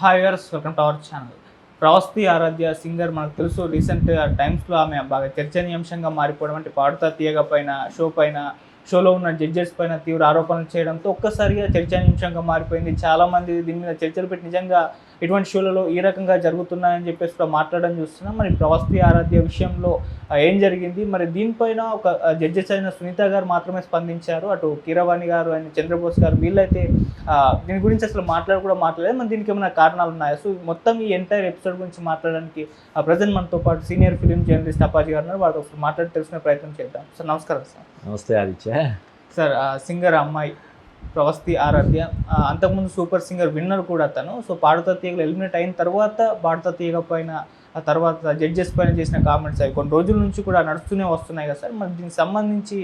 Hi welcome to our channel. Pravasthi Aradhya singer మనకు తెలుసు recent టైమ్స్లో ఆమె బాగా చర్చనీయాంశంగా మారిపోవడం అంటే పాడుతా తీయగ పైన షో పైన షోలో ఉన్న జడ్జెస్ పైన తీవ్ర ఆరోపణలు చేయడంతో ఒక్కసారిగా చర్చనీయాంశంగా మారిపోయింది. చాలామంది దీని మీద చర్చలు పెట్టి నిజంగా ఇటువంటి షోలలో ఈ రకంగా జరుగుతున్నాయని చెప్పేసి కూడా మాట్లాడడం చూస్తున్నాం. మరి ప్రవస్తి ఆరాధ్య విషయంలో ఏం జరిగింది? మరి దీనిపైన ఒక జడ్జెస్ అయిన సునీత గారు మాత్రమే స్పందించారు. అటు కీరవాణి గారు అండ్ చంద్రబోస్ గారు వీళ్ళైతే దీని గురించి అసలు మాట్లాడు కూడా మాట్లాడలేదు. మరి దీనికి ఏమైనా కారణాలు ఉన్నాయా? సో మొత్తం ఈ ఎంటైర్ ఎపిసోడ్ గురించి మాట్లాడడానికి ప్రజెంట్ మనతో పాటు సీనియర్ ఫిలిం జర్నలిస్ట్ అప్పాజీ గారు ఉన్నారు. ఒకసారి మాట్లాడి తెలుసుకునే ప్రయత్నం చేద్దాం. సార్ నమస్కారం సార్. నమస్తే ఆదిత్య. సార్ సింగర్ అమ్మాయి. ప్రవస్తి ఆరాధ్య. అంతకుముందు సూపర్ సింగర్ విన్నర్ కూడా తను సో పాడుతా తీగలు ఎలిమినేట్ అయిన తర్వాత పాడుతా తీగ పైన ఆ తర్వాత జడ్జెస్ పైన చేసిన కామెంట్స్ అవి కొన్ని రోజుల నుంచి కూడా నడుస్తూనే వస్తున్నాయి కదా సార్. మరి దీనికి సంబంధించి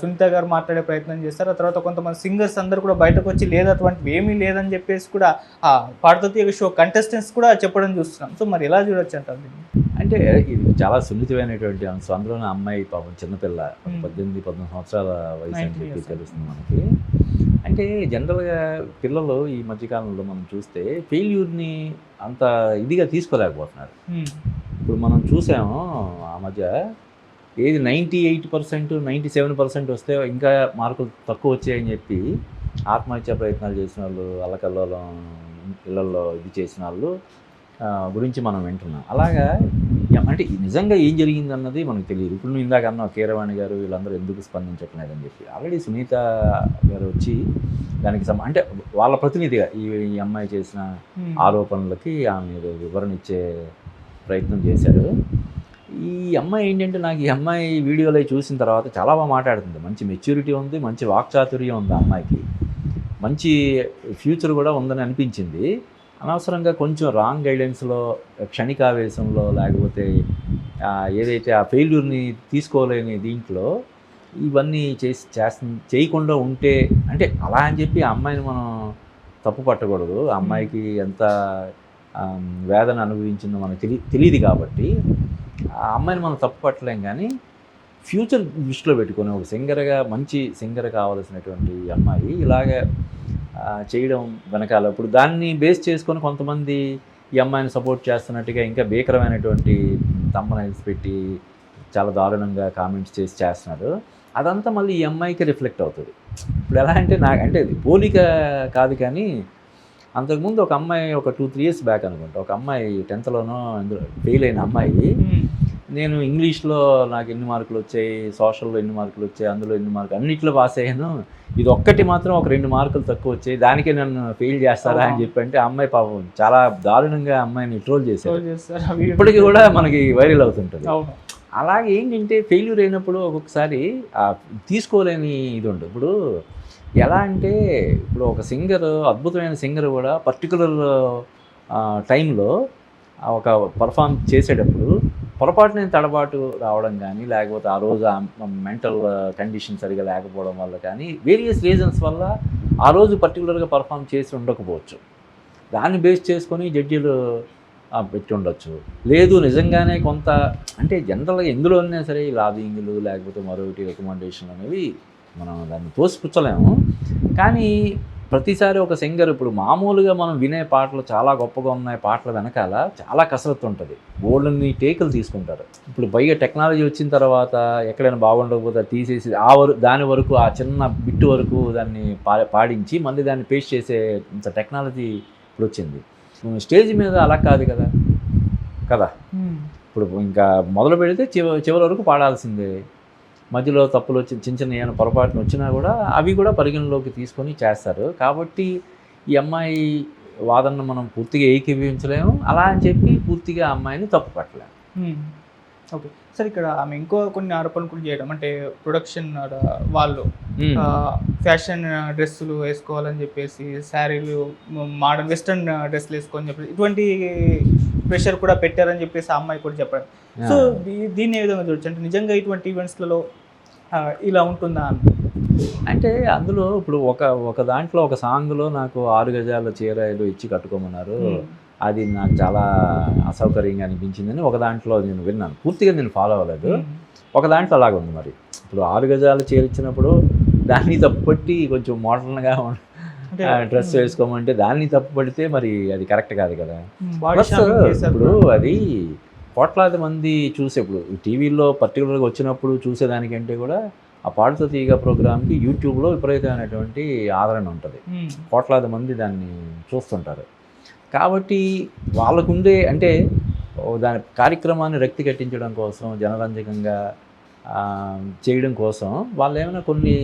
సునీత గారు మాట్లాడే ప్రయత్నం చేస్తారు. ఆ తర్వాత కొంతమంది సింగర్స్ అందరూ కూడా బయటకు వచ్చి లేదు అటువంటివి ఏమీ లేదని చెప్పేసి కూడా ఆ పాడుతా తీగ షో కంటెస్టెంట్స్ కూడా చెప్పడం చూస్తున్నాం. సో మరి ఎలా చూడొచ్చు అంటారు దీన్ని? అంటే ఇది చాలా సున్నితమైనటువంటి అంశం అందులోనే అమ్మాయి పాపం చిన్నపిల్ల. పద్దెనిమిది పద్దెనిమిది సంవత్సరాల వయసు అని 19 చెప్పి years. తెలుస్తుంది మనకి. అంటే జనరల్గా పిల్లలు ఈ మధ్యకాలంలో మనం చూస్తే ఫెయిల్యూర్ని అంత ఇదిగా తీసుకోలేకపోతున్నారు. ఇప్పుడు మనం చూసాము ఆ మధ్య ఏది ninety eight percent ninety seven percent వస్తే ఇంకా మార్కులు తక్కువ వచ్చాయని చెప్పి ఆత్మహత్య ప్రయత్నాలు చేసిన వాళ్ళు అల్లకల్లోలం పిల్లల్లో ఇది చేసిన వాళ్ళు గురించి మనం వింటున్నాం. అలాగా అంటే నిజంగా ఏం జరిగింది అన్నది మనకు తెలియదు. ఇప్పుడు నువ్వు ఇందాక అన్నావు కీరవాణి గారు వీళ్ళందరూ ఎందుకు స్పందించట్లేదని చెప్పి. ఆల్రెడీ సునీత గారు వచ్చి దానికి సమ అంటే వాళ్ళ ప్రతినిధిగా ఈ అమ్మాయి చేసిన ఆరోపణలకి ఆమె వివరణ ఇచ్చే ప్రయత్నం చేశారు. ఈ అమ్మాయి ఏంటంటే నాకు ఈ అమ్మాయి వీడియోలో చూసిన తర్వాత చాలా బాగా మాట్లాడుతుంది. మంచి మెచ్యూరిటీ ఉంది మంచి వాక్చాతుర్యం ఉంది అమ్మాయికి. మంచి ఫ్యూచర్ కూడా ఉందని అనిపించింది. అనవసరంగా కొంచెం రాంగ్ గైడెన్స్లో క్షణికావేశంలో లేకపోతే ఏదైతే ఆ ఫెయిల్యూర్ని తీసుకోలేని దీంట్లో ఇవన్నీ చేసి చేస్త చేయకుండా ఉంటే అంటే అలా అని చెప్పి ఆ అమ్మాయిని మనం తప్పు పట్టకూడదు. అమ్మాయికి ఎంత వేదన అనుభవించిందో మనకు తెలి తెలియదు కాబట్టి ఆ అమ్మాయిని మనం తప్పు పట్టలేం కానీ ఫ్యూచర్ దృష్టిలో పెట్టుకొని ఒక సింగర్గా మంచి సింగర్ కావాల్సినటువంటి అమ్మాయి ఇలాగ చేయడం వెనకాల. ఇప్పుడు దాన్ని బేస్ చేసుకొని కొంతమంది ఈ అమ్మాయిని సపోర్ట్ చేస్తున్నట్టుగా ఇంకా భీకరమైనటువంటి తమ్మనైల్స్ పెట్టి చాలా దారుణంగా కామెంట్స్ చేసి చేస్తున్నారు అదంతా మళ్ళీ ఈ అమ్మాయికి రిఫ్లెక్ట్ అవుతుంది. ఇప్పుడు ఎలా అంటే నాకు అంటే పోలిక కాదు కానీ అంతకుముందు ఒక అమ్మాయి ఒక టూ త్రీ ఇయర్స్ బ్యాక్ అనుకుంటా. ఒక అమ్మాయి టెన్త్లోనో అందులో ఫెయిల్ అయిన అమ్మాయి నేను ఇంగ్లీష్లో నాకు ఎన్ని మార్కులు వచ్చాయి సోషల్లో ఎన్ని మార్కులు వచ్చాయి అందులో ఎన్ని మార్కులు అన్నిట్లో పాస్ అయ్యాను. ఇది ఒక్కటి మాత్రం ఒక రెండు మార్కులు తక్కువ వచ్చాయి. దానికే నన్ను ఫెయిల్ చేస్తారా అని చెప్పి అంటే అమ్మాయి పాపం చాలా దారుణంగా అమ్మాయిని ట్రోల్ చేశారు. ఇప్పటికీ కూడా మనకి వైరల్ అవుతుంటుంది. అలాగే ఏంటంటే ఫెయిల్యూర్ అయినప్పుడు ఒక్కొక్కసారి తీసుకోలేని ఇది ఉండదు ఇప్పుడు ఎలా అంటే ఇప్పుడు ఒక సింగర్ అద్భుతమైన సింగర్ కూడా పర్టికులర్ టైంలో ఒక పర్ఫామ్ చేసేటప్పుడు పొరపాటున తడబాటు రావడం కానీ లేకపోతే ఆ రోజు మెంటల్ కండిషన్ సరిగా లేకపోవడం వల్ల కానీ వేరియస్ రీజన్స్ వల్ల ఆ రోజు పర్టికులర్గా పర్ఫామ్ చేసి ఉండకపోవచ్చు. దాన్ని బేస్ చేసుకొని జడ్జీలు పెట్టి ఉండొచ్చు. లేదు నిజంగానే కొంత అంటే జనరల్గా ఎందులోనే సరే ఈ లాబింగ్లు లేకపోతే మరొకటి రికమెండేషన్ అనేవి మనం దాన్ని తోసిపుచ్చలేము. కానీ ప్రతిసారి ఒక సింగర్ ఇప్పుడు మామూలుగా మనం వినే పాటలు చాలా గొప్పగా ఉన్నాయి పాటల వెనకాల చాలా కసరత్తు ఉంటుంది. బోల్డ్ని టేకులు తీసుకుంటారు. ఇప్పుడు పైగా టెక్నాలజీ వచ్చిన తర్వాత ఎక్కడైనా బాగుండకపోతే తీసేసి ఆ వరకు దాని వరకు ఆ చిన్న బిట్ వరకు దాన్ని పా పాడించి మళ్ళీ దాన్ని పేస్ట్ చేసే ఇంత టెక్నాలజీ ఇప్పుడు వచ్చింది. స్టేజ్ మీద అలా కాదు కదా? కదా? ఇప్పుడు ఇంకా మొదలు పెడితే చివ చివరి వరకు పాడాల్సిందే. మధ్యలో తప్పులు వచ్చి చిన్న చిన్న ఏమైనా పొరపాటున వచ్చినా కూడా అవి కూడా పరిగణలోకి తీసుకొని చేస్తారు. కాబట్టి ఈ అమ్మాయి వాదనను మనం పూర్తిగా ఏకీభవించలేము. అలా అని చెప్పి పూర్తిగా అమ్మాయిని తప్పు పట్టలేము. ఓకే. సార్ ఇక్కడ ఆమె ఇంకో కొన్ని ఆరోపణలు కూడా చేయడం. అంటే ప్రొడక్షన్ వాళ్ళు ఫ్యాషన్ డ్రెస్సులు వేసుకోవాలని చెప్పేసి శారీలు మోడర్న్ వెస్ట్రన్ డ్రెస్సులు వేసుకోవాలని చెప్పేసి ఇటువంటి ప్రెషర్ కూడా పెట్టారని చెప్పేసి ఆ అమ్మాయి కూడా చెప్పారు సో దీ- దీన్ని ఏ విధంగా చూడొచ్చు? అంటే నిజంగా ఇటువంటి ఈవెంట్స్లలో ఇలా ఉంటుందా అని. అంటే అందులో ఇప్పుడు ఒక ఒక దాంట్లో ఒక సాంగ్లో నాకు ఆరు గజాల చీర ఏదో ఇచ్చి కట్టుకోమన్నారు. అది నాకు చాలా అసౌకర్యంగా అనిపించిందని ఒక దాంట్లో నేను విన్నాను. పూర్తిగా నేను ఫాలో అవ్వలేదు. ఒక దాంట్లో అలాగ ఉంది మరి. ఇప్పుడు ఆరు గజాలు చీర ఇచ్చినప్పుడు దాన్ని తప్పుపట్టి కొంచెం మోడర్న్గా డ్రెస్ వేసుకోమంటే దాన్ని తప్పు పడితే మరి అది కరెక్ట్ కాదు కదా. ఇప్పుడు అది కోట్లాది మంది చూసే ఇప్పుడు టీవీలో పర్టికులర్గా వచ్చినప్పుడు చూసేదానికంటే కూడా ఆ పాడుతో తీగ ప్రోగ్రామ్కి యూట్యూబ్లో విపరీతమైనటువంటి ఆదరణ ఉంటుంది. కోట్లాది మంది దాన్ని చూస్తుంటారు. కాబట్టి వాళ్ళకుండే అంటే దాని కార్యక్రమాన్ని రక్తి కట్టించడం కోసం జనరంజకంగా చేయడం కోసం వాళ్ళు ఏమైనా కొన్ని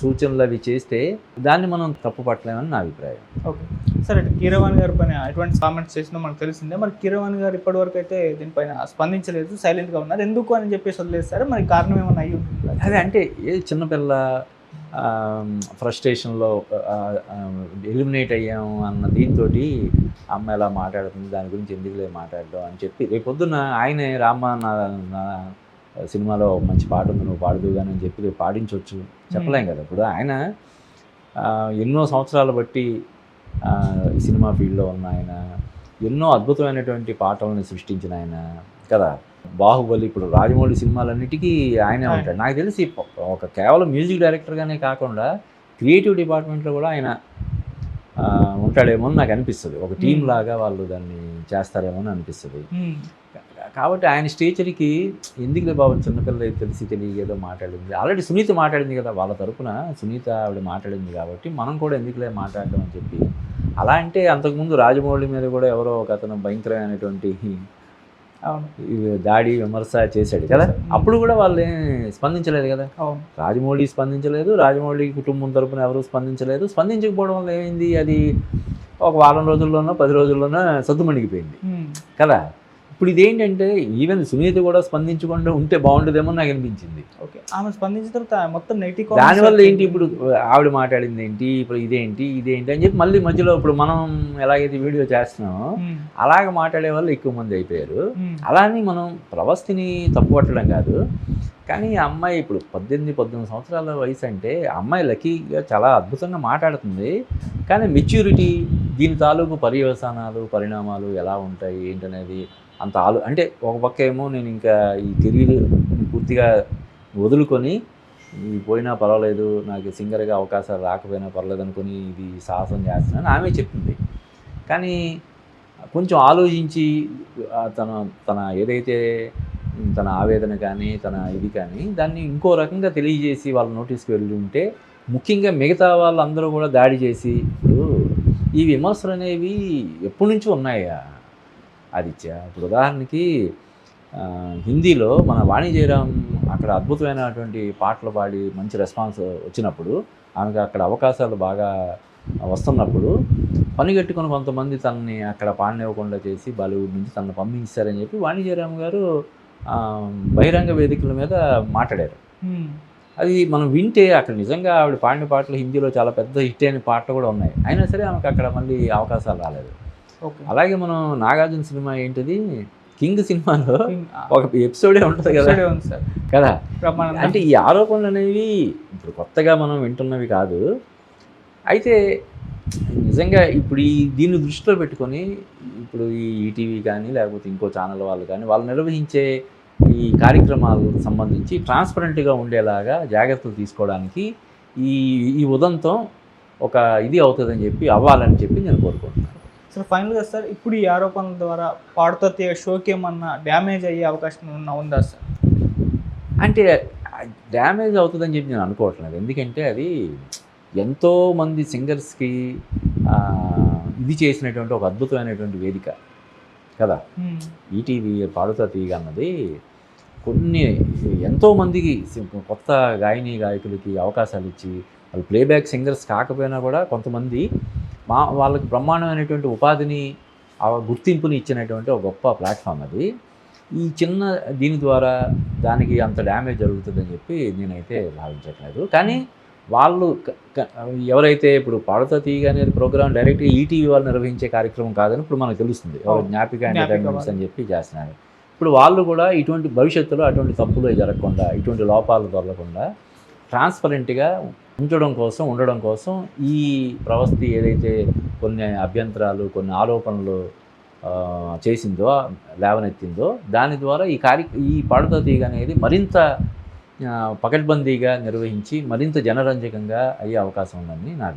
సూచనలు అవి చేస్తే దాన్ని మనం తప్పు పట్టలేమని నా అభిప్రాయం. ఓకే. సరే కీరవాణి గారి పైన ఎటువంటి కామెంట్స్ చేసినా మనకు తెలిసిందే. మరి కీరవాణి గారు ఇప్పటివరకు అయితే దీనిపైన స్పందించలేదు సైలెంట్గా ఉన్నారు. ఎందుకు అని చెప్పేసి వదిలేస్తారు మరి కారణం ఏమన్నా అయ్యి? అదే అంటే ఏ చిన్నపిల్ల ఫ్రస్ట్రేషన్లో ఎలిమినేట్ అయ్యాము అన్న దీంతో అమ్మ ఎలా మాట్లాడుతుంది దాని గురించి ఎందుకులే మాట్లాడడం అని చెప్పి రేపొద్దున ఆయనే రామ్మ నా నా సినిమాలో మంచి పాట ఉంది నువ్వు పాడదు కానీ అని చెప్పి పాడించవచ్చు చెప్పలేం కదా. ఇప్పుడు ఆయన ఎన్నో సంవత్సరాలు బట్టి ఈ సినిమా ఫీల్డ్లో ఉన్న ఆయన ఎన్నో అద్భుతమైనటువంటి పాటలను సృష్టించిన ఆయన కదా. బాహుబలి ఇప్పుడు రాజమౌళి సినిమాలన్నిటికీ ఆయనే. ఉంటాడు. నాకు తెలిసి ఒక కేవలం మ్యూజిక్ డైరెక్టర్గానే కాకుండా క్రియేటివ్ డిపార్ట్మెంట్లో కూడా ఆయన ఉంటాడేమో అని నాకు అనిపిస్తుంది. ఒక టీం. లాగా వాళ్ళు దాన్ని చేస్తారేమో అని అనిపిస్తుంది. కాబట్టి ఆయన స్టేచర్కి ఎందుకులే బాబు చిన్నపిల్ల తెలిసి తెలియ ఏదో మాట్లాడింది. ఆల్రెడీ సునీత మాట్లాడింది కదా వాళ్ళ తరపున. సునీత ఆవిడ మాట్లాడింది కాబట్టి మనం కూడా ఎందుకులే మాట్లాడడం అని చెప్పి. అలా అంటే అంతకుముందు రాజమౌళి మీద కూడా ఎవరో ఒక అతను భయంకరమైనటువంటి దాడి విమర్శ చేశాడు కదా. అప్పుడు కూడా వాళ్ళు స్పందించలేదు కదా. రాజమౌళి స్పందించలేదు. రాజమౌళి కుటుంబం తరపున ఎవరు స్పందించలేదు. స్పందించకపోవడం వల్ల ఏమైంది? అది ఒక వారం రోజుల్లోనో పది రోజుల్లోనో సద్దుమణిగిపోయింది. కదా? ఇప్పుడు ఇదేంటంటే ఈవెన్ సునీత కూడా స్పందించకుండా ఉంటే బాగుండదేమో నాకు అనిపించింది ఓకే. ఆమె స్పందించిన తర్వాత మొత్తం నెగిటివ్ దానివల్ల ఏంటి ఇప్పుడు ఆవిడ మాట్లాడింది ఏంటి ఇప్పుడు ఇదేంటి ఇదేంటి అని చెప్పి మళ్ళీ మధ్యలో ఇప్పుడు మనం ఎలాగైతే వీడియో చేస్తున్నామో అలాగ మాట్లాడే వాళ్ళు ఎక్కువ మంది అయిపోయారు. అలా అని మనం ప్రవస్తిని తప్పుపట్టడం కాదు. కానీ ఆ అమ్మాయి ఇప్పుడు పద్దెనిమిది పద్దెనిమిది సంవత్సరాల వయసు అంటే అమ్మాయి లక్కీగా చాలా అద్భుతంగా మాట్లాడుతుంది. కానీ మెచ్యూరిటీ దీని తాలూకు పర్యవసానాలు పరిణామాలు ఎలా ఉంటాయి ఏంటనేది అంత ఆలో అంటే ఒక పక్క ఏమో నేను ఇంకా ఈ కెరీర్ పూర్తిగా వదులుకొని ఇది పోయినా పర్వాలేదు నాకు సింగర్గా అవకాశాలు రాకపోయినా పర్వాలేదు అనుకుని ఇది సాహసం చేస్తున్నాను ఆమె చెప్పింది. కానీ కొంచెం ఆలోచించి తన తన ఏదైతే తన ఆవేదన కానీ తన ఇది కానీ దాన్ని ఇంకో రకంగా తెలియజేసి వాళ్ళ నోటీస్కి వెళ్ళి ఉంటే ముఖ్యంగా మిగతా వాళ్ళందరూ కూడా దాడి చేసి ఇప్పుడు ఈ విమర్శలు అనేవి ఎప్పటి నుంచో ఉన్నాయా? ఆదిత్య ఇప్పుడు ఉదాహరణకి హిందీలో మన వాణి జయరాం అక్కడ అద్భుతమైనటువంటి పాటలు పాడి మంచి రెస్పాన్స్ వచ్చినప్పుడు ఆమెకు అక్కడ అవకాశాలు బాగా వస్తున్నప్పుడు పని కట్టుకొని కొంతమంది తనని అక్కడ పాడనివ్వకుండా చేసి బాలీవుడ్ నుంచి తనను పంపించారని చెప్పి వాణి జయరాం గారు బహిరంగ వేదికల మీద మాట్లాడారు. అది మనం వింటే అక్కడ నిజంగా ఆవిడ పాడిన పాటలు హిందీలో చాలా పెద్ద హిట్ అయిన పాటలు కూడా ఉన్నాయి. అయినా సరే ఆమెకు అక్కడ మళ్ళీ అవకాశాలు రాలేదు. అలాగే మనం నాగార్జున సినిమా ఏంటిది? కింగ్ సినిమాలో ఒక ఎపిసోడే ఉంటుంది కదా. కదా. అంటే ఈ ఆరోపణలు అనేవి ఇప్పుడు కొత్తగా మనం వింటున్నవి కాదు. అయితే నిజంగా ఇప్పుడు ఈ దీన్ని దృష్టిలో పెట్టుకొని ఇప్పుడు ఈ ఈటీవీ కానీ లేకపోతే ఇంకో ఛానల్ వాళ్ళు కానీ వాళ్ళు నిర్వహించే ఈ కార్యక్రమాలకు సంబంధించి ట్రాన్స్పరెంట్గా ఉండేలాగా జాగ్రత్తలు తీసుకోవడానికి ఈ ఈ ఉదంతం ఒక ఇది అవుతుందని చెప్పి అవ్వాలని చెప్పి నేను కోరుకుంటున్నాను. సార్ ఫైనల్గా సార్ ఇప్పుడు ఈ ఆరోపణల ద్వారా పాడుతో షోకి ఏమన్నా డ్యామేజ్ అయ్యే అవకాశం ఏమన్నా ఉందా సార్? అంటే డ్యామేజ్ అవుతుందని చెప్పి నేను అనుకోవట్లేదు. ఎందుకంటే అది ఎంతో మంది సింగర్స్కి ఇది చేసినటువంటి ఒక అద్భుతమైనటువంటి వేదిక కదా? ఈటీవీ పాడుతా తీగ అన్నది కొన్ని ఎంతో మందికి సి- కొత్త గాయని గాయకులకి అవకాశాలు ఇచ్చి వాళ్ళు ప్లేబ్యాక్ సింగర్స్ కాకపోయినా కూడా కొంతమంది మా వాళ్ళకి బ్రహ్మాండమైనటువంటి ఉపాధిని ఆ గుర్తింపుని ఇచ్చినటువంటి ఒక గొప్ప ప్లాట్ఫామ్ అది. ఈ చిన్న దీని ద్వారా దానికి అంత డ్యామేజ్ జరుగుతుందని చెప్పి నేనైతే భావించట్లేదు. కానీ వాళ్ళు ఎవరైతే ఇప్పుడు పాడుతా తీగ అనేది ప్రోగ్రామ్ డైరెక్ట్గా ఈటీవీ వాళ్ళు నిర్వహించే కార్యక్రమం కాదని ఇప్పుడు మనకు తెలుస్తుంది. జ్ఞాపిక ఎంటర్టైన్మెంట్స్ అని చెప్పి చేస్తున్నారు. ఇప్పుడు వాళ్ళు కూడా ఇటువంటి భవిష్యత్తులో అటువంటి తప్పులు జరగకుండా ఇటువంటి లోపాలు దొరకకుండా ట్రాన్స్పరెంట్గా ఉంచడం కోసం ఉండడం కోసం ఈ ప్రవస్తి ఏదైతే కొన్ని అభ్యంతరాలు కొన్ని ఆరోపణలు చేసిందో లేవనెత్తిందో దాని ద్వారా ఈ కార్య ఈ పాడుతా తీగ అనేది మరింత పకడ్బందీగా నిర్వహించి మరింత జనరంజకంగా అయ్యే అవకాశం ఉందని నా